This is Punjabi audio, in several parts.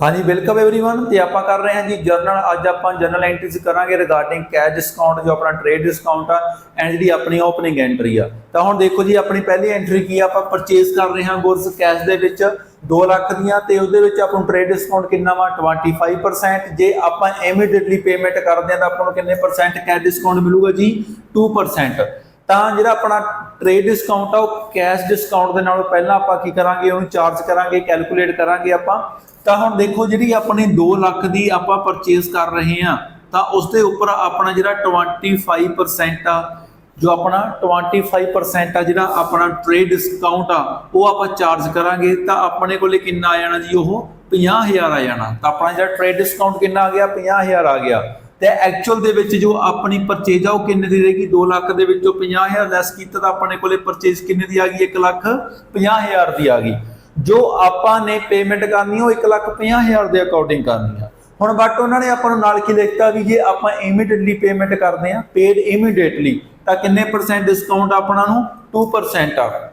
ਹਾਂਜੀ ਵੈਲਕਮ एवरीवन ਤੇ ਆਪਾਂ ਕਰ ਰਹੇ ਹਾਂ ਜੀ ਜਰਨਲ ਅੱਜ ਆਪਾਂ ਜਰਨਲ ਐਂਟਰੀਜ਼ ਕਰਾਂਗੇ ਰਿਗਾਰਡਿੰਗ ਕੈਸ਼ ਡਿਸਕਾਊਂਟ ਜੋ ਆਪਣਾ ਟ੍ਰੇਡ ਡਿਸਕਾਊਂਟ ਆ ਐਂਡ ਜਿਹੜੀ ਆਪਣੀ ਓਪਨਿੰਗ ਐਂਟਰੀ ਆ ਤਾਂ ਹੁਣ ਦੇਖੋ ਜੀ ਆਪਣੀ ਪਹਿਲੀ ਐਂਟਰੀ ਕੀ ਆ ਆਪਾਂ ਪਰਚੇਸ ਕਰ ਰਹੇ ਹਾਂ ਗੁੱਡਸ ਕੈਸ਼ ਦੇ ਵਿੱਚ 2 ਲੱਖ ਦੀਆਂ ਤੇ ਉਹਦੇ ਵਿੱਚ ਆਪਾਂ ਨੂੰ ਟ੍ਰੇਡ ਡਿਸਕਾਊਂਟ ਕਿੰਨਾ ਵਾ 25% ਜੇ ਆਪਾਂ ਇਮੀਡੀਏਟਲੀ ਪੇਮੈਂਟ ਕਰਦੇ ਹਾਂ ਤਾਂ ਆਪਾਂ ਨੂੰ ਕਿੰਨੇ ਪਰਸੈਂਟ ਕੈਸ਼ ਡਿਸਕਾਊਂਟ ਮਿਲੂਗਾ ਜੀ 2% ਤਾਂ ਜਿਹੜਾ ਆਪਣਾ ਟ੍ਰੇਡ ਡਿਸਕਾਊਂਟ ਆ, ਉਹ ਕੈਸ਼ ਡਿਸਕਾਊਂਟ ਦੇ ਨਾਲੋਂ ਪਹਿਲਾਂ ਆਪਾਂ ਕੀ ਕਰਾਂਗੇ, ਉਹਨੂੰ ਚਾਰਜ ਕਰਾਂਗੇ ਕੈਲਕੂਲੇਟ ਕਰਾਂਗੇ ਆਪਾਂ। ਤਾਂ ਹੁਣ ਦੇਖੋ ਜਿਹੜੀ ਆਪਣੀ 2 ਲੱਖ ਦੀ ਆਪਾਂ ਪਰਚੇਸ ਕਰ ਰਹੇ ਹਾਂ, ਤਾਂ ਉਸ ਦੇ ਉੱਪਰ ਆਪਣਾ ਜਿਹੜਾ 25% ਆ, ਜੋ ਆਪਣਾ 25% ਆ ਜਿਹੜਾ ਆਪਣਾ ਟ੍ਰੇਡ ਡਿਸਕਾਊਂਟ ਆ, ਉਹ ਆਪਾਂ ਚਾਰਜ ਕਰਾਂਗੇ। ਤਾਂ ਆਪਣੇ ਕੋਲੇ ਕਿੰਨਾ ਆ ਜਾਣਾ ਜੀ ਉਹ? 50000 ਆ ਜਾਣਾ। ਤਾਂ ਆਪਣਾ ਜਿਹੜਾ ਟ੍ਰੇਡ ਡਿਸਕਾਊਂਟ ਕਿੰਨਾ ਆ ਗਿਆ? 50000 ਆ ਗਿਆ। ਤੇ ਐਕਚੁਅਲ ਦੇ ਵਿੱਚ ਜੋ ਆਪਣੀ ਪਰਚੇਜ ਆ, ਉਹ ਕਿੰਨੇ ਦੀ ਰਹੇਗੀ? 2 ਲੱਖ ਦੇ ਵਿੱਚੋਂ 50000 ਲੈਸ ਕੀਤਾ ਤਾਂ ਆਪਣੇ ਕੋਲੇ ਪਰਚੇਜ ਕਿੰਨੇ ਦੀ ਆ ਗਈ? 1 ਲੱਖ 50000 ਦੀ ਆ ਗਈ। ਜੋ ਆਪਾਂ ਨੇ ਪੇਮੈਂਟ ਕਰਨੀ, ਉਹ 1 ਲੱਖ 50000 ਦੇ ਅਕੋਰਡਿੰਗ ਕਰਨੀ ਆ। ਹੁਣ ਬਟ ਉਹਨਾਂ ਨੇ ਆਪਾਂ ਨੂੰ ਨਾਲ ਕੀ ਲਿਖਤਾ ਵੀ ਜੇ ਆਪਾਂ ਇਮੀਡੀਏਟਲੀ ਪੇਮੈਂਟ ਕਰਦੇ ਆ ਪੇਡ ਇਮੀਡੀਏਟਲੀ ਤਾਂ ਕਿੰਨੇ ਪਰਸੈਂਟ ਡਿਸਕਾਊਂਟ ਆਪਣਾ ਨੂੰ? 2% ਆ।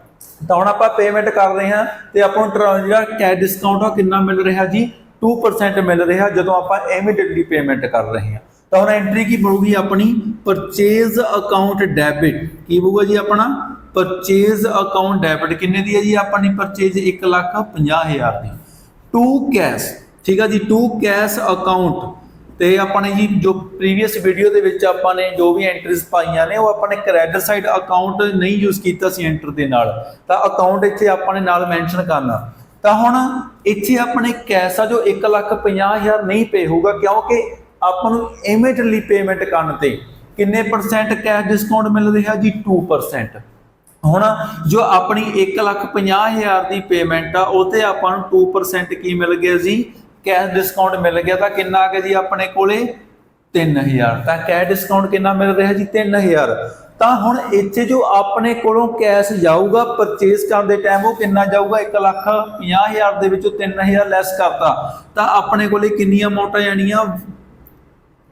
ਤਾਂ ਹੁਣ ਆਪਾਂ ਪੇਮੈਂਟ ਕਰ ਰਹੇ ਹਾਂ ਤੇ ਆਪਾਂ ਨੂੰ ਟਰ- ਜਿਹੜਾ ਕੈਸ਼ ਡਿਸਕਾਊਂਟ ਆ, ਉਹ ਕਿੰਨਾ ਮਿਲ ਰਿਹਾ ਜੀ? 2% ਮਿਲ ਰਿਹਾ ਜਦੋਂ ਆਪਾਂ ਇਮੀਡੀਏਟਲੀ ਪੇਮੈਂਟ ਕਰ ਰਹੇ ਹਾਂ। ਤਾਂ ਹੁਣ ਐਂਟਰੀ ਕੀ ਬਣੂਗੀ ਆਪਣੀ? ਪਰਚੇਜ਼ ਅਕਾਊਂਟ ਡੈਬਿਟ ਕੀ ਹੋਊਗਾ ਜੀ ਆਪਣਾ? ਪਰਚੇਜ਼ ਅਕਾਊਂਟ ਡੈਬਿਟ ਕਿੰਨੇ ਦੀ ਹੈ ਜੀ ਆਪਣੀ ਪਰਚੇਜ਼ 1 ਲੱਖ 50000 ਦੀ। ਟੂ ਕੈਸ਼ ਠੀਕ ਆ ਜੀ ਟੂ ਕੈਸ਼ ਅਕਾਊਂਟ ਤੇ ਆਪਾਂ ਨੇ ਜੀ ਜੋ ਪ੍ਰੀਵੀਅਸ ਵੀਡੀਓ ਦੇ ਵਿੱਚ ਆਪਾਂ ਨੇ ਜੋ ਵੀ ਐਂਟਰੀਜ਼ ਪਾਈਆਂ ਨੇ, ਉਹ ਆਪਾਂ ਨੇ ਕ੍ਰੈਡਿਟ ਸਾਈਡ ਅਕਾਊਂਟ ਨਹੀਂ ਯੂਜ਼ ਕੀਤਾ ਸੀ ਐਂਟਰ ਦੇ ਨਾਲ। ਤਾਂ ਅਕਾਊਂਟ ਇੱਥੇ ਆਪਾਂ ਨੇ ਨਾਲ ਮੈਂਸ਼ਨ ਕਰਨਾ। ਤਾਂ ਹੁਣ ਇੱਥੇ ਆਪਣੇ ਕੈਸ਼ ਆ ਜੋ 1 ਲੱਖ 50000 ਨਹੀਂ ਪੇ ਹੋਊਗਾ, ਕਿਉਂਕਿ ਆਪਾਂ ਨੂੰ ਇਮੀਡੀਏਟਲੀ ਪੇਮੈਂਟ ਕਰਨ ਤੇ ਕਿੰਨੇ ਪਰਸੈਂਟ ਕੈਸ਼ ਡਿਸਕਾਊਂਟ ਮਿਲ ਰਿਹਾ ਜੀ? 2% ਹੁਣ ਜੋ ਆਪਣੀ 150000 ਦੀ ਪੇਮੈਂਟ ਆ, ਉਹ ਤੇ ਆਪਾਂ ਨੂੰ 2% ਕੀ ਮਿਲ ਗਿਆ ਜੀ? ਕੈਸ਼ ਡਿਸਕਾਊਂਟ ਮਿਲ ਗਿਆ ਤਾਂ ਕਿੰਨਾ ਆ ਗਿਆ ਜੀ ਆਪਣੇ ਕੋਲੇ? 3000 ਤਾਂ ਕੈਸ਼ ਡਿਸਕਾਊਂਟ ਕਿੰਨਾ ਮਿਲ ਰਿਹਾ ਜੀ? 3000 ਤਾਂ ਹੁਣ ਇੱਥੇ ਜੋ ਆਪਣੇ ਕੋਲੋਂ ਕੈਸ਼ ਜਾਊਗਾ ਪਰਚੇਸ ਕਰਨ ਦੇ ਟਾਈਮ ਉਹ ਕਿੰਨਾ ਜਾਊਗਾ? 150000 ਦੇ ਵਿੱਚੋਂ 3000 ਲੈਸ ਕਰਤਾ। ਤਾਂ ਆਪਣੇ ਕੋਲੇ ਕਿੰਨੀਆਂ ਅਮਾਉਂਟ ਜਾਣੀਆਂ?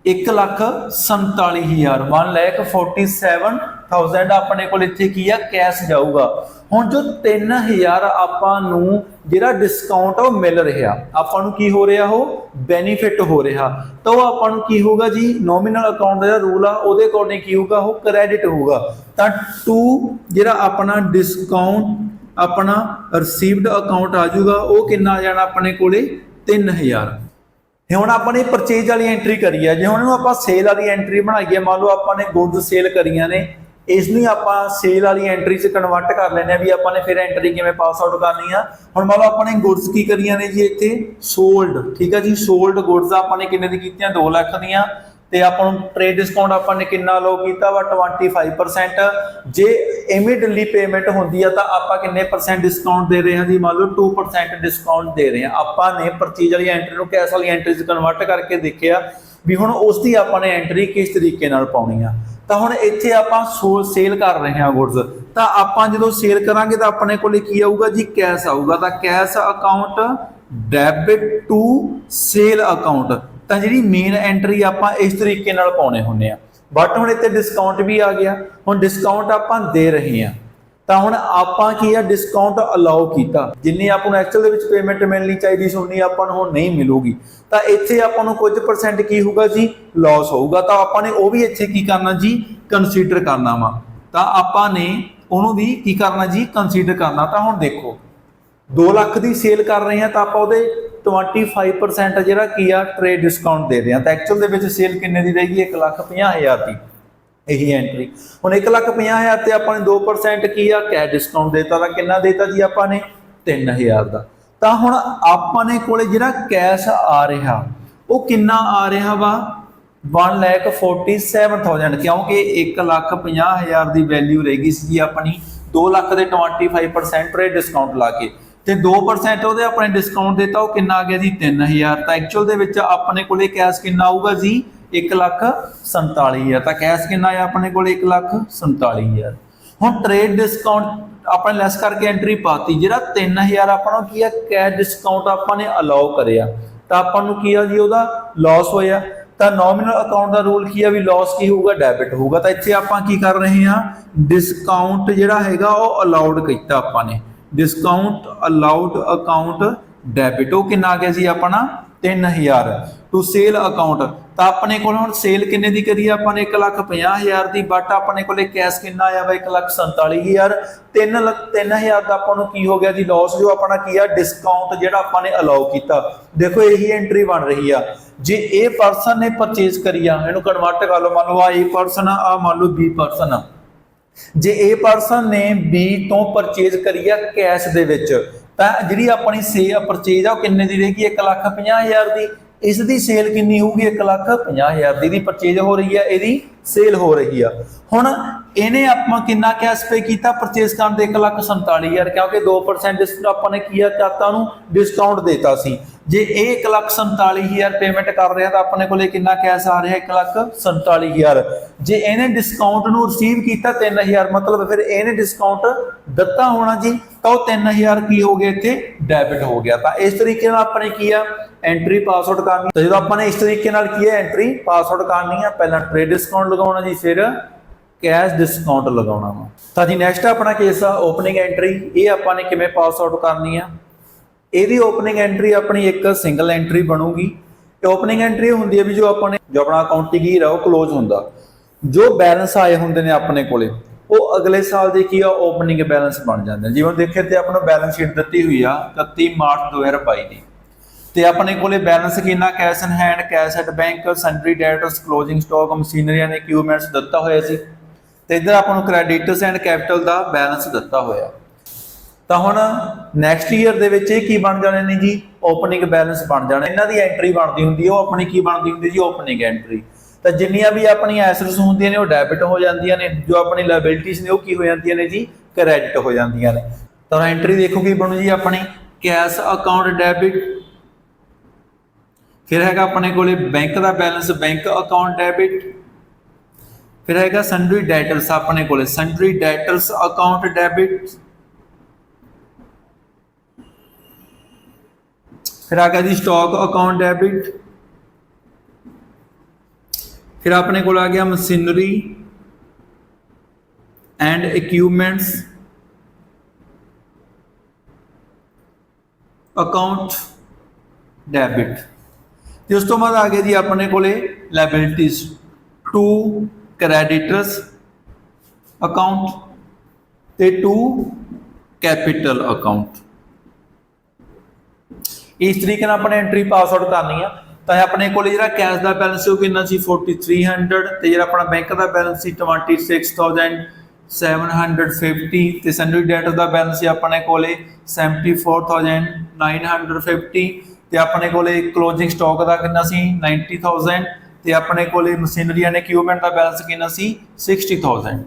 1 ਲੱਖ 47000 1 ਲੱਖ 47000 ਆਪਣੇ ਕੋਲ ਇੱਥੇ ਕੀ ਆ? ਕੈਸ਼ ਜਾਊਗਾ। ਹੁਣ ਜੋ 3000 ਆਪਾਂ ਨੂੰ ਜਿਹੜਾ ਡਿਸਕਾਊਂਟ ਆ ਉਹ ਮਿਲ ਰਿਹਾ। ਆਪਾਂ ਨੂੰ ਕੀ ਹੋ ਰਿਹਾ ਉਹ? ਬੈਨੀਫਿਟ ਹੋ ਰਿਹਾ। ਤਾਂ ਉਹ ਆਪਾਂ ਨੂੰ ਕੀ ਹੋਊਗਾ ਜੀ? ਨੋਮੀਨਲ ਅਕਾਊਂਟ ਦਾ ਜਿਹੜਾ ਰੂਲ ਆ, ਉਹਦੇ ਅਕੋਰਡਿੰਗ ਕੀ ਹੋਊਗਾ? ਉਹ ਕ੍ਰੈਡਿਟ ਹੋਊਗਾ। ਤਾਂ 2 ਜਿਹੜਾ ਆਪਣਾ ਡਿਸਕਾਊਂਟ ਆਪਣਾ ਰਿਸੀਵਡ ਅਕਾਊਂਟ ਆ ਜਾਊਗਾ, ਉਹ ਕਿੰਨਾ ਆ ਜਾਣਾ ਆਪਣੇ ਕੋਲੇ? 3000 ਇਹ ਹੁਣ ਆਪਾਂ ਨੇ ਪਰਚੇਜ ਵਾਲੀ ਐਂਟਰੀ ਕਰੀ ਹੈ। ਜੇ ਹੁਣ ਇਹਨੂੰ ਆਪਾਂ ਸੇਲ ਵਾਲੀ ਐਂਟਰੀ ਬਣਾਈਏ, ਮੰਨ ਲਓ ਆਪਾਂ ਨੇ ਗੁੱਡਸ ਸੇਲ ਕਰੀਆਂ ਨੇ ਇਸ ਨੂੰ ਆਪਾਂ ਸੇਲ ਵਾਲੀ ਐਂਟਰੀ 'ਚ ਕਨਵਰਟ ਕਰ ਲੈਨੇ ਆ ਵੀ ਆਪਾਂ ਨੇ ਫਿਰ ਐਂਟਰੀ ਕਿਵੇਂ ਪਾਸ ਆਊਟ ਕਰਨੀ ਆ। ਹੁਣ ਮੰਨ ਲਓ ਆਪਾਂ ਨੇ ਗੁੱਡਸ ਕੀ ਕਰੀਆਂ ਨੇ ਜੀ ਇੱਥੇ? ਸੋਲਡ ਠੀਕ ਆ ਜੀ? ਸੋਲਡ ਗੁੱਡਸ ਆਪਾਂ ਨੇ ਕਿੰਨੇ ਦੀ ਕੀਤੀਆਂ? 2 ਲੱਖ ਦੀਆਂ। ਤੇ ਆਪਾਂ ਨੂੰ ਟ੍ਰੇਡ ਡਿਸਕਾਊਂਟ ਆਪਾਂ ਨੇ ਕਿੰਨਾ ਲੋ ਕੀਤਾ ਵਾ? 25% ਜੇ ਇਮੀਡੀਏਟਲੀ ਪੇਮੈਂਟ ਹੁੰਦੀ ਆ ਤਾਂ ਆਪਾਂ ਕਿੰਨੇ ਪਰਸੈਂਟ ਡਿਸਕਾਊਂਟ ਦੇ ਰਹੇ ਹਾਂ ਜੀ? ਮੰਨ ਲਓ 2% ਡਿਸਕਾਊਂਟ ਦੇ ਰਹੇ ਹਾਂ। ਆਪਾਂ ਨੇ ਪਰਚੇਜ ਵਾਲੀ ਐਂਟਰੀ ਨੂੰ ਕੈਸ਼ ਵਾਲੀ ਐਂਟਰੀ 'ਚ ਕਨਵਰਟ ਕਰਕੇ ਦੇਖਿਆ ਵੀ ਹੁਣ ਉਸ ਦੀ ਆਪਾਂ ਨੇ ਐਂਟਰੀ ਕਿਸ ਤਰੀਕੇ ਨਾਲ ਪਾਉਣੀ ਆ। ਤਾਂ ਹੁਣ ਇੱਥੇ ਆਪਾਂ ਸੇਲ ਕਰ ਰਹੇ ਹਾਂ ਗੁੱਡਸ ਤਾਂ ਆਪਾਂ ਜਦੋਂ ਸੇਲ ਕਰਾਂਗੇ ਤਾਂ ਆਪਣੇ ਕੋਲੇ ਕੀ ਆਊਗਾ ਜੀ? ਕੈਸ਼ ਆਊਗਾ। ਤਾਂ cash account debit to sale account ਤਾਂ ਜਿਹੜੀ ਮੇਨ ਐਂਟਰੀ ਆਪਾਂ ਇਸ ਤਰੀਕੇ ਨਾਲ ਪਾਉਣੇ ਹੁੰਨੇ ਆ। ਬਟ ਹੁਣ ਇੱਥੇ ਡਿਸਕਾਊਂਟ ਵੀ ਆ ਗਿਆ। ਹੁਣ ਡਿਸਕਾਊਂਟ ਆਪਾਂ ਦੇ ਰਹੇ ਹਾਂ ਤਾਂ ਹੁਣ ਆਪਾਂ ਕੀ ਆ ਡਿਸਕਾਊਂਟ ਅਲਾਉ ਕੀਤਾ। ਜਿੰਨੀ ਆਪਾਂ ਨੂੰ ਐਕਚੁਅਲ ਦੇ ਵਿੱਚ ਪੇਮੈਂਟ ਮਿਲਣੀ ਚਾਹੀਦੀ ਸੀ, ਉਨੀ ਆਪਾਂ ਨੂੰ ਹੁਣ ਨਹੀਂ ਮਿਲੂਗੀ। ਤਾਂ ਇੱਥੇ ਆਪਾਂ ਨੂੰ ਕੁਝ ਪਰਸੈਂਟ ਕੀ ਹੋਊਗਾ ਜੀ? ਲਾਸ ਹੋਊਗਾ। ਤਾਂ ਆਪਾਂ ਨੇ ਉਹ ਵੀ ਇੱਥੇ ਕੀ ਕਰਨਾ ਜੀ? ਕੰਸੀਡਰ ਕਰਨਾ ਵਾ। ਤਾਂ ਆਪਾਂ ਨੇ ਉਹਨੂੰ ਵੀ ਕੀ ਕਰਨਾ ਜੀ? ਕੰਸੀਡਰ ਕਰਨਾ। ਤਾਂ ਹੁਣ ਦੇਖੋ। 2 ਲੱਖ ਦੀ ਸੇਲ ਕਰ ਰਹੇ ਹਾਂ ਤਾਂ ਆਪਾਂ ਉਹਦੇ 25% ਜਿਹੜਾ ਕੀ ਆ ਟ੍ਰੇਡ ਡਿਸਕਾਊਂਟ ਦੇ ਰਹੇ। ਹਾਂ ਤਾਂ ਐਕਚੁਅਲ ਦੇ ਵਿੱਚ ਸੇਲ ਕਿੰਨੇ ਦੀ ਰਹੇਗੀ 1 ਲੱਖ 50000 ਦੀ। ਇਹੀ ਐਂਟਰੀ ਹੁਣ 1 ਲੱਖ 50000 ਤੇ ਆਪਾਂ ਨੇ 2% ਕੀ ਆ? ਕੈਸ਼ ਡਿਸਕਾਊਂਟ ਦੇਤਾ ਤਾਂ ਕਿੰਨਾ ਦੇਤਾ ਜੀ ਆਪਾਂ ਨੇ? 3000 ਦਾ। ਤਾਂ ਹੁਣ ਆਪਾਂ ਨੇ ਕੋਲੇ ਜਿਹੜਾ ਕੈਸ਼ ਆ ਰਿਹਾ, ਉਹ ਕਿੰਨਾ ਆ ਰਿਹਾ ਵਾ? 1 ਲੱਖ 47000 ਕਿਉਂਕਿ 1 ਲੱਖ 50000 ਦੀ ਵੈਲਿਊ ਰਹੇਗੀ ਸੀ ਜੀ ਆਪਣੀ। 2 ਲੱਖ ਦੇ 25% ਰੇਟ ਡਿਸਕਾਊਂਟ ਲਾ ਕੇ। ਤੇ 2% ਉਹਦੇ ਆਪਣੇ ਡਿਸਕਾਊਂਟ ਦਿੱਤਾ ਉਹ ਕਿੰਨਾ ਆ ਗਿਆ ਜੀ? 3000 ਤਾਂ ਐਕਚੁਅਲ ਦੇ ਵਿੱਚ ਆਪਣੇ ਕੋਲੇ ਕੈਸ਼ ਕਿੰਨਾ ਆਊਗਾ ਜੀ? 1 ਲੱਖ 47000 ਤਾਂ ਕੈਸ਼ ਕਿੰਨਾ ਆ ਆਪਣੇ ਕੋਲੇ? 1 ਲੱਖ 47000 ਹੁਣ ਟ੍ਰੇਡ ਡਿਸਕਾਊਂਟ ਆਪਾਂ ਲੈਸ ਕਰਕੇ ਐਂਟਰੀ ਪਾਤੀ। ਜਿਹੜਾ 3000 ਆਪਾਂ ਨੂੰ ਕੀ ਆ? ਕੈਸ਼ ਡਿਸਕਾਊਂਟ ਆਪਾਂ ਨੇ ਅਲਾਉ ਕਰਿਆ। ਤਾਂ ਆਪਾਂ ਨੂੰ ਕੀ ਆ ਜੀ ਉਹਦਾ? ਲਾਸ ਹੋਇਆ। ਤਾਂ ਨੋਮੀਨਲ ਅਕਾਊਂਟ ਦਾ ਰੂਲ ਕੀ ਆ ਵੀ ਲਾਸ ਕੀ ਹੋਊਗਾ? ਡੈਬਿਟ ਹੋਊਗਾ। ਤਾਂ ਇੱਥੇ ਆਪਾਂ ਕੀ ਕਰ ਰਹੇ ਹਾਂ? ਡਿਸਕਾਊਂਟ ਜਿਹੜਾ ਹੈਗਾ ਉਹ ਅਲਾਉਡ ਕੀਤਾ ਆਪਾਂ ਨੇ। ਡਿਸਕਾਊਂਟ ਅਲਾਉਡ ਅਕਾਊਂਟ ਡੈਬਿਟ ਉਹ ਕਿੰਨਾ ਆ ਗਿਆ ਜੀ ਆਪਣਾ? 3000 ਟੂ ਸੇਲ ਅਕਾਊਂਟ ਤਾਂ ਆਪਣੇ ਕੋਲ ਹੁਣ ਸੇਲ ਕਿੰਨੇ ਦੀ ਕਰੀ ਆਪਾਂ ਨੇ? 150000 ਦੀ ਬਟ ਆਪਣੇ ਕੋਲੇ ਕੈਸ਼ ਕਿੰਨਾ ਆਇਆ ਵਾ? 147000 3 3000 ਦਾ ਆਪਾਂ ਨੂੰ ਕੀ ਹੋ ਗਿਆ ਜੀ? ਲਾਸ ਜੋ ਆਪਣਾ ਕੀ ਆ? ਡਿਸਕਾਊਂਟ ਜਿਹੜਾ ਆਪਾਂ ਨੇ ਅਲਾਉ ਕੀਤਾ। ਦੇਖੋ, ਇਹੀ ਐਂਟਰੀ ਬਣ ਰਹੀ ਆ। ਜੇ ਇਹ ਪਰਸਨ ਨੇ ਪਰਚੇਸ ਕਰੀ ਆ, ਇਹਨੂੰ ਕਨਵਰਟ ਕਰ ਲਓ। ਮੰਨ ਲਓ ਆ ਇਹ ਪਰਸਨ ਆ, ਆਹ ਮੰਨ ਲਓ ਬੀ ਪਰਸਨ ਆ। ਜੇ ਇਹ ਪਰਸਨ ਨੇ B ਤੋਂ ਪਰਚੇਜ਼ ਕਰੀ ਆ ਕੈਸ਼ ਦੇ ਵਿੱਚ, ਤਾਂ ਜਿਹੜੀ ਆਪਣੀ ਸੇ ਪਰਚੇਜ਼ ਆ ਉਹ ਕਿੰਨੇ ਦੀ ਰਹੇਗੀ? 150000 ਦੀ। ਇਸ ਦੀ ਸੇਲ ਕਿੰਨੀ ਹੋਊਗੀ? 150000 ਦੀ। ਦੀ ਪਰਚੇਜ਼ ਹੋ ਰਹੀ ਆ, ਇਹਦੀ ਸੇਲ ਹੋ ਰਹੀ ਆ। ਹੁਣ ਇਹਨੇ ਆਪਾਂ ਕਿੰਨਾ ਕੈਸ਼ ਪੇ ਕੀਤਾ? ਪਰਚੇਸ ਕਰਨ ਦੇ 147000 ਕਿਉਂਕਿ 2% ਇਸ ਆਪਾਂ ਨੇ ਕੀਆ ਚਾਤਾ ਨੂੰ ਡਿਸਕਾਊਂਟ ਦਿੱਤਾ ਸੀ। ਜੇ ਇਹ 147000 ਪੇਮੈਂਟ ਕਰ ਰਿਹਾ ਤਾਂ ਆਪਣੇ ਕੋਲੇ ਕਿੰਨਾ ਕੈਸ਼ ਆ ਰਿਹਾ? 147000 ਜੇ ਇਹਨੇ ਡਿਸਕਾਊਂਟ ਨੂੰ ਰਿਸੀਵ ਕੀਤਾ 3000 ਮਤਲਬ ਫਿਰ ਇਹਨੇ ਡਿਸਕਾਊਂਟ ਦਿੱਤਾ ਹੋਣਾ ਜੀ, ਤਾਂ ਉਹ 3000 ਕੀ ਹੋ ਗਿਆ ਇੱਥੇ? ਡੈਬਿਟ ਹੋ ਗਿਆ। ਤਾਂ ਇਸ ਤਰੀਕੇ ਨਾਲ ਆਪਣੇ ਕੀ ਆ? ਐਂਟਰੀ ਪਾਸਵਰਡ ਕਰਨੀ। ਤਾਂ ਜਦੋਂ ਆਪਾਂ ਨੇ ਇਸ ਤਰੀਕੇ ਨਾਲ ਕੀ ਹੈ ਐਂਟਰੀ ਪਾਸਵਰਡ ਕਰਨੀ ਆ। ਪਹਿਲਾਂ ਟ੍ਰੇਡ ਡਿਸਕਾਊਂਟ ਲਗਾਉਣਾ ਜੀ ਫਿਰ ਕੈਸ਼ ਡਿਸਕਾਊਂਟ ਲਗਾਉਣਾ ਵਾ। ਤਾਂ ਜੀ ਨੈਕਸਟ ਆਪਣਾ ਕੇਸ ਆ ਓਪਨਿੰਗ ਐਂਟਰੀ ਇਹ ਆਪਾਂ ਨੇ ਕਿਵੇਂ ਪਾਸ ਆਊਟ ਕਰਨੀ ਆ? ਇਹਦੀ ਓਪਨਿੰਗ ਐਂਟਰੀ ਆਪਣੀ ਇੱਕ ਸਿੰਗਲ ਐਂਟਰੀ ਬਣੂਗੀ। ਤੇ ਓਪਨਿੰਗ ਐਂਟਰੀ ਹੁੰਦੀ ਹੈ ਵੀ ਜੋ ਆਪਾਂ ਨੇ ਜੋ ਆਪਣਾ ਅਕਾਊਂਟਿੰਗ ਹੀ ਉਹ ਕਲੋਜ਼ ਹੁੰਦਾ। ਜੋ ਬੈਲੈਂਸ ਆਏ ਹੁੰਦੇ ਨੇ ਆਪਣੇ ਕੋਲੇ, ਉਹ ਅਗਲੇ ਸਾਲ ਦੇ ਕੀ ਆ ਓਪਨਿੰਗ ਬੈਲੈਂਸ ਬਣ ਜਾਂਦੇ ਜਿਵੇਂ ਦੇਖੇ ਤੇ ਆਪਣਾ ਬੈਲੈਂਸ ਸ਼ੀਟ ਦਿੱਤੀ ਹੋਈ ਆ 31 ਮਾਰਚ 2022 ਦੀ। ਤੇ ਆਪਣੇ ਕੋਲੇ ਬੈਲੈਂਸ ਕਿੰਨਾ cash in hand cash at bank sundry debts closing stock ਮਸ਼ੀਨਰੀਆਂ ਨੇ ਇਕਵਿਪਮੈਂਟਸ ਦਿੱਤਾ ਹੋਇਆ ਸੀ। ਤੇ ਇਧਰ ਆਪਾਂ ਨੂੰ ਕ੍ਰੈਡਿਟਸ ਐਂਡ ਕੈਪੀਟਲ ਦਾ ਬੈਲੈਂਸ ਦਿੱਤਾ ਹੋਇਆ। ਤਾਂ ਹੁਣ ਨੈਕਸਟ ਈਅਰ ਦੇ ਵਿੱਚ ਇਹ ਕੀ ਬਣ ਜਾਣੇ ਨੇ ਜੀ? ਓਪਨਿੰਗ ਬੈਲੈਂਸ ਬਣ ਜਾਣਾ। ਇਹਨਾਂ ਦੀ ਐਂਟਰੀ ਬਣਦੀ ਹੁੰਦੀ ਹੈ, ਉਹ ਆਪਣੀ ਕੀ ਬਣਦੀ ਹੁੰਦੀ ਜੀ? ਓਪਨਿੰਗ ਐਂਟਰੀ ਤਾਂ ਜਿੰਨੀਆਂ ਵੀ ਆਪਣੀਆਂ ਐਸੈਟਸ ਹੁੰਦੀਆਂ ਨੇ, ਉਹ ਡੈਬਿਟ ਹੋ ਜਾਂਦੀਆਂ ਨੇ। ਜੋ ਆਪਣੀ ਲਾਇਬਿਲਿਟੀਜ਼ ਨੇ, ਉਹ ਕੀ ਹੋ ਜਾਂਦੀਆਂ ਨੇ ਜੀ? ਕ੍ਰੈਡਿਟ ਹੋ ਜਾਂਦੀਆਂ ਨੇ। ਤਾਂ ਐਂਟਰੀ ਦੇਖੋ ਕੀ ਬਣੂ ਜੀ ਆਪਣੀ। ਕੈਸ਼ ਅਕਾਊਂਟ ਡੈਬਿਟ ਫਿਰ ਹੈਗਾ ਆਪਣੇ ਕੋਲੇ ਬੈਂਕ ਦਾ ਬੈਲੈਂਸ ਬੈਂਕ ਅਕਾਊਂਟ ਡੈਬਿਟ ਫਿਰ ਹੈਗਾ ਸੰਡਰੀ ਡੈਟਰਸ ਆਪਣੇ ਕੋਲੇ ਸੰਡਰੀ ਡੈਟਰਸ ਅਕਾਊਂਟ ਡੈਬਿਟ ਫਿਰ ਆ ਗਿਆ ਜੀ ਸਟਾਕ ਅਕਾਊਂਟ ਡੈਬਿਟ ਫਿਰ ਆਪਣੇ ਕੋਲ ਆ ਗਿਆ machinery and equipments account debit ਤੇ ਉਸ ਤੋਂ ਬਾਅਦ ਆ ਗਿਆ ਜੀ ਆਪਣੇ ਕੋਲੇ ਲਾਇਬਿਲਿਟੀਜ਼ ਟੂ ਕ੍ਰੈਡੀਟਰਸ ਅਕਾਊਂਟ ਤੇ ਟੂ ਕੈਪੀਟਲ ਅਕਾਊਂਟ ਇਸ ਤਰੀਕੇ ਨਾਲ ਆਪਣੇ ਐਂਟਰੀ ਪਾਸ ਆਊਟ ਕਰਨੀ ਆ। ਤਾਂ ਇਹ ਆਪਣੇ ਕੋਲ ਜਿਹੜਾ ਕੈਸ਼ ਦਾ ਬੈਲੈਂਸ ਸੀ ਉਹ ਕਿੰਨਾ ਸੀ? 4300 ਤੇ ਜਿਹੜਾ ਆਪਣਾ ਬੈਂਕ ਦਾ ਬੈਲੈਂਸ ਸੀ 26750 ਤੇ ਸੈਂਡਰੀ ਡੈਟ ਦਾ ਬੈਲੈਂਸ ਸੀ ਆਪਣੇ ਕੋਲੇ 74950 ਤੇ ਆਪਣੇ ਕੋਲੇ ਕਲੋਜ਼ਿੰਗ ਸਟਾਕ ਦਾ ਕਿੰਨਾ ਸੀ? 90000 ਤੇ ਆਪਣੇ ਕੋਲੇ ਮਸ਼ੀਨਰੀ ਐਂਡ ਇਕਵਿਪਮੈਂਟ ਦਾ ਬੈਲੈਂਸ ਕਿੰਨਾ ਸੀ? 60000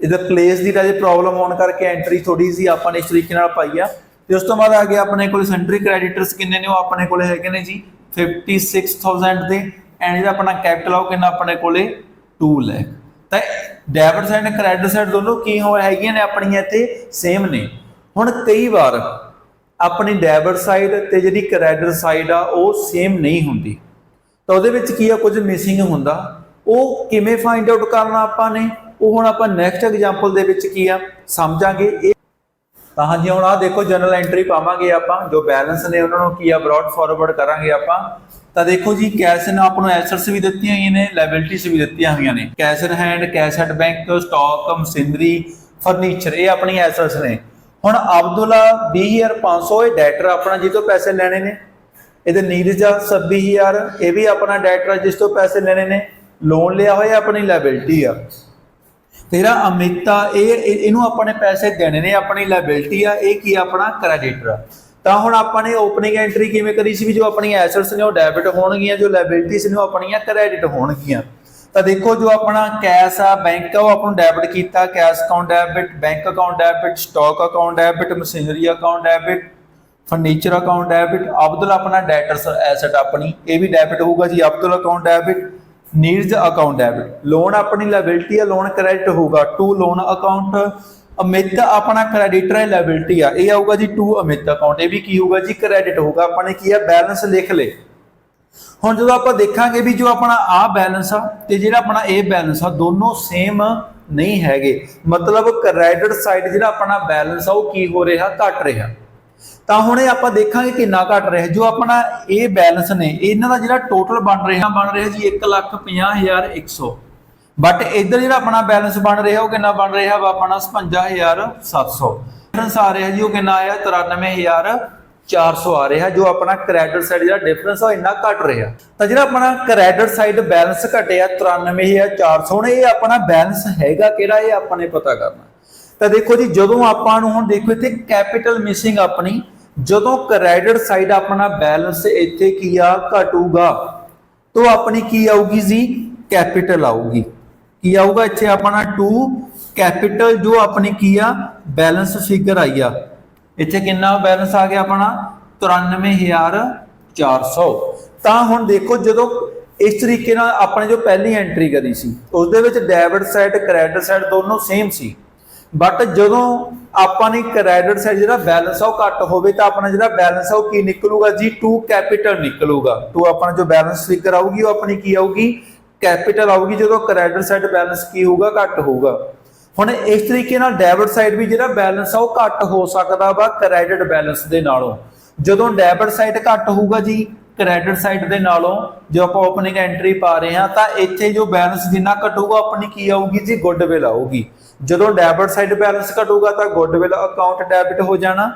ਇਹਦਾ ਪਲੇਸ ਦੀ ਤਾਂ ਰਾਜੇ ਪ੍ਰੋਬਲਮ ਹੋਣ ਕਰਕੇ ਐਂਟਰੀ ਥੋੜੀ ਸੀ ਆਪਾਂ ਨੇ ਇਸ ਤਰੀਕੇ ਨਾਲ ਪਾਈ ਆ। ਤੇ ਉਸ ਤੋਂ ਬਾਅਦ ਆ ਗਿਆ ਆਪਣੇ ਕੋਲ ਸੈਂਟਰੀ ਕ੍ਰੈਡੀਟਰਸ ਕਿੰਨੇ ਨੇ? ਉਹ ਆਪਣੇ ਕੋਲੇ ਹੈਗੇ ਨੇ ਜੀ 56000 ਦੇ। ਐਂਡ ਇਹਦਾ ਆਪਣਾ ਕੈਪੀਟਲ ਆ, ਉਹ ਕਿੰਨਾ ਆਪਣੇ ਕੋਲੇ? 2 ਲੱਖ ਤਾਂ ਡੈਬਿਟ ਸਾਈਡ ਕ੍ਰੈਡਿਟ ਸਾਈਡ ਦੋਨੋਂ ਕੀ ਹੋ ਹੈਗੀਆਂ ਨੇ ਆਪਣੀਆਂ ਇੱਥੇ? ਸੇਮ ਨੇ। ਹੁਣ ਕਈ ਵਾਰ ਆਪਣੀ ਡੈਬਿਟ ਸਾਈਡ ਤੇ ਜਿਹੜੀ ਕ੍ਰੈਡਿਟ ਸਾਈਡ ਆ, ਉਹ ਸੇਮ ਨਹੀਂ ਹੁੰਦੀ। ਤਾਂ ਉਹਦੇ ਵਿੱਚ ਕੀ ਆ, ਕੁਝ ਮਿਸਿੰਗ ਹੁੰਦਾ। ਉਹ ਕਿਵੇਂ ਫਾਈਂਡ ਆਊਟ ਕਰਨਾ ਆਪਾਂ ਨੇ? ਉਹ ਹੁਣ ਆਪਾਂ ਨੈਕਸਟ ਐਗਜ਼ਾਮਪਲ ਦੇ ਵਿੱਚ ਕੀ ਆ, ਸਮਝਾਂਗੇ। ਇਹ ਤਾਂ ਹਾਂਜੀ, ਹੁਣ ਆ ਦੇਖੋ ਜਨਰਲ ਐਂਟਰੀ ਪਾਵਾਂਗੇ ਆਪਾਂ, ਜੋ ਬੈਲੈਂਸ ਨੇ ਉਹਨਾਂ ਨੂੰ ਕੀ ਆ ਬ੍ਰੌਡ ਫਾਰਵਰਡ ਕਰਾਂਗੇ ਆਪਾਂ। ਤਾਂ ਦੇਖੋ ਜੀ ਕੈਸ਼ ਇਨ ਆਪਾਂ ਨੂੰ ਐਸੈਟਸ ਵੀ ਦਿੱਤੀਆਂ ਹੋਈਆਂ ਨੇ ਲਾਇਬਿਲਿਟੀਜ਼ ਵੀ ਦਿੱਤੀਆਂ ਹੋਈਆਂ ਨੇ। Cash in hand cash at bank stock machinery furniture ਇਹ ਆਪਣੀ ਐਸੈਟਸ ਨੇ। ਹੁਣ ਅਬਦੁੱਲਾ 20500 ਇਹ ਡੈਟਰ ਆਪਣਾ ਜਿਹਦੇ ਤੋਂ ਪੈਸੇ ਲੈਣੇ ਨੇ। ਇਹਦੇ ਨੀਰਜਾ ਆ 26000 ਇਹ ਵੀ ਆਪਣਾ ਡੈਟਰ ਜਿਸ ਤੋਂ ਪੈਸੇ ਲੈਣੇ ਨੇ। ਲੋਨ ਲਿਆ ਹੋਇਆ, ਆਪਣੀ ਲਾਇਬਿਲਟੀ ਆ। ਤੇਰਾ ਅਮਿਤਾ, ਇਹ ਇਹਨੂੰ ਆਪਣੇ ਪੈਸੇ ਦੇਣੇ ਨੇ, ਆਪਣੀ ਲਾਇਬਿਲਟੀ ਆ, ਇਹ ਕੀ ਆ, ਆਪਣਾ ਕ੍ਰੈਡਿਟਰ ਆ। ਤਾਂ ਹੁਣ ਆਪਾਂ ਨੇ ਓਪਨਿੰਗ ਐਂਟਰੀ ਕਿਵੇਂ ਕਰੀ ਸੀ ਵੀ ਜੋ ਆਪਣੀਆਂ ਐਸੈਟਸ ਨੇ ਉਹ ਡੈਬਿਟ ਹੋਣਗੀਆਂ, ਜੋ ਲਾਇਬਿਲਿਟੀਜ਼ ਨੇ ਉਹ ਆਪਣੀਆਂ ਕ੍ਰੈਡਿਟ ਹੋਣਗੀਆਂ। ਤਾਂ ਦੇਖੋ ਜੋ ਆਪਣਾ ਕੈਸ਼ ਆ ਬੈਂਕ ਆ, ਉਹ ਆਪਾਂ ਨੂੰ ਡੈਬਿਟ ਕੀਤਾ cash account debit bank account debit stock account debit machinery account debit furniture account debit Abdul ਆਪਣਾ ਡੈਟਰਸ ਐਸੈਟ ਆਪਣੀ, ਇਹ ਵੀ ਡੈਬਿਟ ਹੋਊਗਾ ਜੀ, Abdul account debit Neeraj account debit loan ਆਪਣੀ ਲਾਇਬਿਲਿਟੀ ਆ ਲੋਨ ਕ੍ਰੈਡਿਟ ਹੋਊਗਾ ਟੂ ਲੋਨ ਅਕਾਊਂਟ ਅਮਿਤ ਆਪਣਾ ਕ੍ਰੈਡਿਟਰ ਹੈ ਲਾਇਬਿਲਿਟੀ ਆ, ਇਹ ਆਊਗਾ ਜੀ ਟੂ ਅਮਿਤ ਅਕਾਊਂਟ ਇਹ ਵੀ ਕੀ ਹੋਊਗਾ ਜੀ ਕ੍ਰੈਡਿਟ ਹੋਊਗਾ, ਆਪਾਂ ਨੇ ਕੀ ਆ ਬੈਲੈਂਸ ਲਿਖ ਲੇ ਹੁਣ ਜਦੋਂ ਆਪਾਂ ਦੇਖਾਂਗੇ ਵੀ ਜੋ ਆਪਣਾ ਆ ਬੈਲੈਂਸ ਆ ਤੇ ਜਿਹੜਾ ਆਪਣਾ ਇਹ ਬੈਲੈਂਸ ਆ, ਦੋਨੋਂ ਸੇਮ ਨਹੀਂ ਹੈਗੇ। ਮਤਲਬ ਕ੍ਰੈਡਿਟ ਸਾਈਡ ਜਿਹੜਾ ਆਪਣਾ ਬੈਲੈਂਸ ਆ, ਉਹ ਕੀ ਹੋ ਰਿਹਾ? ਘਟ ਰਿਹਾ। ਤਾਂ ਹੁਣ ਇਹ ਆਪਾਂ ਦੇਖਾਂਗੇ ਕਿੰਨਾ ਘਟ ਰਿਹਾ। ਜੋ ਆਪਣਾ ਇਹ ਬੈਲੈਂਸ ਨੇ, ਇਹਨਾਂ ਦਾ ਜਿਹੜਾ ਟੋਟਲ ਬਣ ਰਿਹਾ ਬਣ ਰਿਹਾ ਜੀ? 150100 ਬਟ ਇੱਧਰ ਜਿਹੜਾ ਆਪਣਾ ਬੈਲੈਂਸ ਬਣ ਰਿਹਾ, ਉਹ ਕਿੰਨਾ ਬਣ ਰਿਹਾ ਵਾ? ਆਪਣਾ 55700 ਡਿਫਰੈਂਸ ਆ ਰਿਹਾ ਜੀ, ਉਹ ਕਿੰਨਾ ਆਇਆ? 93400 ਆ ਰਿਹਾ, ਜੋ ਆਪਣਾ ਕ੍ਰੈਡਿਟ ਸਾਈਡ ਜਿਹੜਾ ਡਿਫਰੈਂਸ ਉਹ ਇੰਨਾ ਘਟ ਰਿਹਾ। ਤਾਂ ਜਿਹੜਾ ਆਪਣਾ ਕ੍ਰੈਡਿਟ ਸਾਈਡ ਬੈਲੈਂਸ ਘਟਿਆ 93400 ਹੁਣ ਇਹ ਆਪਣਾ ਬੈਲੈਂਸ ਹੈਗਾ ਕਿਹੜਾ, ਇਹ ਆਪਾਂ ਨੇ ਪਤਾ ਕਰਨਾ। ਤਾਂ ਦੇਖੋ ਜੀ, ਜਦੋਂ ਆਪਾਂ ਨੂੰ ਹੁਣ ਦੇਖੋ ਇੱਥੇ ਕੈਪੀਟਲ ਮਿਸਿੰਗ ਆਪਣੀ, ਜਦੋਂ ਕ੍ਰੈਡਿਟ ਸਾਈਡ ਆਪਣਾ ਬੈਲੈਂਸ ਇੱਥੇ ਕੀ ਆ, ਘਟੂਗਾ, ਤਾਂ ਆਪਣੀ ਕੀ ਆਊਗੀ ਜੀ? ਕੈਪੀਟਲ ਆਊਗੀ। ਕੀ ਆਊਗਾ ਇੱਥੇ ਆਪਣਾ 2 ਕੈਪੀਟਲ ਜੋ ਆਪਣੀ ਕੀ ਆ, ਬੈਲੈਂਸ ਫਿਗਰ ਆਈ ਆ। ਇੱਥੇ ਕਿੰਨਾ ਬੈਲੈਂਸ ਆ ਗਿਆ ਆਪਣਾ? 93400 ਤਾਂ ਹੁਣ ਦੇਖੋ, ਜਦੋਂ ਇਸ ਤਰੀਕੇ ਨਾਲ ਆਪਣੇ ਜੋ ਪਹਿਲੀ ਐਂਟਰੀ ਕਰੀ ਸੀ ਉਸ ਦੇ ਵਿੱਚ ਡੈਬਿਟ ਸਾਈਡ ਕ੍ਰੈਡਿਟ ਸਾਈਡ ਦੋਨੋਂ ਸੇਮ ਸੀ। ਬਟ ਜਦੋਂ ਆਪਾਂ ਨੇ ਕ੍ਰੈਡਿਟ ਸਾਈਡ ਜਿਹੜਾ ਬੈਲੈਂਸ ਆ ਉਹ ਘੱਟ ਹੋਵੇ, ਤਾਂ ਆਪਣਾ ਜਿਹੜਾ ਬੈਲੈਂਸ ਆ ਉਹ ਕੀ ਨਿਕਲੂਗਾ ਜੀ? 2 ਕੈਪੀਟਲ ਨਿਕਲੂਗਾ। 2 ਆਪਣਾ ਜੋ ਬੈਲੈਂਸ ਫਿਗਰ ਆਊਗੀ, ਉਹ ਆਪਣੀ ਕੀ ਆਊਗੀ? ਕੈਪੀਟਲ ਆਊਗੀ। ਜਦੋਂ ਕ੍ਰੈਡਿਟ ਸਾਈਡ ਬੈਲੈਂਸ ਕੀ ਹੋਊਗਾ? ਘੱਟ ਹੋਊਗਾ। ਹੁਣ ਇਸ ਤਰੀਕੇ ਨਾਲ ਡੈਬਿਟ ਸਾਈਡ ਵੀ ਜਿਹੜਾ ਬੈਲੈਂਸ ਆ ਉਹ ਘੱਟ ਹੋ ਸਕਦਾ ਵਾ ਕ੍ਰੈਡਿਟ ਬੈਲੈਂਸ ਦੇ ਨਾਲੋਂ। ਜਦੋਂ ਡੈਬਿਟ ਸਾਈਡ ਘੱਟ ਹੋਊਗਾ ਜੀ ਕ੍ਰੈਡਿਟ ਸਾਈਡ ਦੇ ਨਾਲੋਂ ਜੋ ਆਪਾਂ ਓਪਨਿੰਗ ਐਂਟਰੀ ਪਾ ਰਹੇ ਹਾਂ, ਤਾਂ ਇੱਥੇ ਜੋ ਬੈਲੈਂਸ ਜਿੰਨਾ ਘਟੂਗਾ, ਆਪਣੀ ਕੀ ਆਊਗੀ ਜੀ? ਗੁੱਡਵਿਲ ਆਊਗੀ। ਜਦੋਂ ਡੈਬਿਟ ਸਾਈਡ ਬੈਲੈਂਸ ਘਟੂਗਾ, ਤਾਂ ਗੁੱਡਵਿਲ ਅਕਾਊਂਟ ਡੈਬਿਟ ਹੋ ਜਾਣਾ।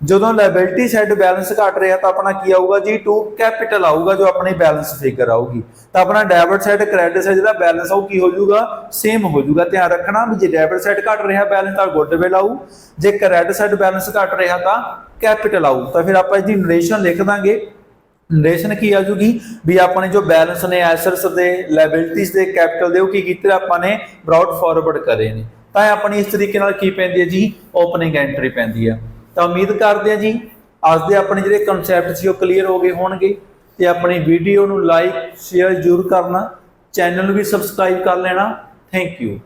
ਜਦੋਂ ਲਾਇਬਿਲਿਟੀ ਸਾਈਡ ਬੈਲੈਂਸ ਘਟ ਰਿਹਾ ਤਾਂ ਆਪਣਾ ਕੀ ਆਊਗਾ ਜੀ? 2 ਕੈਪੀਟਲ ਆਊਗਾ ਜੋ ਆਪਣੀ ਬੈਲੈਂਸ ਫਿਗਰ ਆਊਗੀ। ਤਾਂ ਆਪਣਾ ਡੈਬਿਟ ਸਾਈਡ ਕ੍ਰੈਡਿਟ ਸਾਈਡ ਜਿਹੜਾ ਬੈਲੈਂਸ ਆਊ ਕੀ ਹੋ ਜਾਊਗਾ? ਸੇਮ ਹੋ ਜਾਊਗਾ। ਧਿਆਨ ਰੱਖਣਾ ਵੀ ਜੇ ਡੈਬਿਟ ਸਾਈਡ ਘਟ ਰਿਹਾ ਬੈਲੈਂਸ ਤਾਂ ਗੁੱਡਵਿਲ ਆਊ। ਜੇ ਕ੍ਰੈਡਿਟ ਸਾਈਡ ਬੈਲੈਂਸ ਘਟ ਰਿਹਾ ਤਾਂ ਕੈਪੀਟਲ ਆਊ। ਤਾਂ ਫਿਰ ਆਪਾਂ ਇਹਦੀ ਨਰੇਸ਼ਨ ਲਿਖ ਦਾਂਗੇ। ਨਰੇਸ਼ਨ ਕੀ ਆ ਜੂਗੀ ਵੀ ਆਪਣੇ ਜੋ ਬੈਲੈਂਸ ਨੇ ਐਸੈਟਸ ਦੇ ਲਾਇਬਿਲਿਟੀਜ਼ ਦੇ ਕੈਪੀਟਲ ਦੇ, ਉਹ ਕੀ ਕੀਤੇ ਆਪਾਂ ਨੇ ਬਰਾਊਟ ਫਾਰਵਰਡ ਕਰੇ ਨੇ। ਤਾਂ ਆਪਣੀ ਇਸ ਤਰੀਕੇ ਨਾਲ ਕੀ ਪੈਂਦੀ ਹੈ ਜੀ? ਓਪਨਿੰਗ ਐਂਟਰੀ ਪੈਂਦੀ ਹੈ। ਤਾਂ ਉਮੀਦ ਕਰਦੇ ਆ ਜੀ, ਅੱਜ ਦੇ ਆਪਣੇ ਜਿਹੜੇ ਕਨਸੈਪਟ ਸੀ ਉਹ ਕਲੀਅਰ ਹੋ ਗਏ ਹੋਣਗੇ ਤੇ ਆਪਣੀ ਵੀਡੀਓ ਨੂੰ ਲਾਈਕ ਸ਼ੇਅਰ ਜ਼ਰੂਰ ਕਰਨਾ ਚੈਨਲ ਨੂੰ ਵੀ ਸਬਸਕ੍ਰਾਈਬ ਕਰ ਲੈਣਾ। Thank you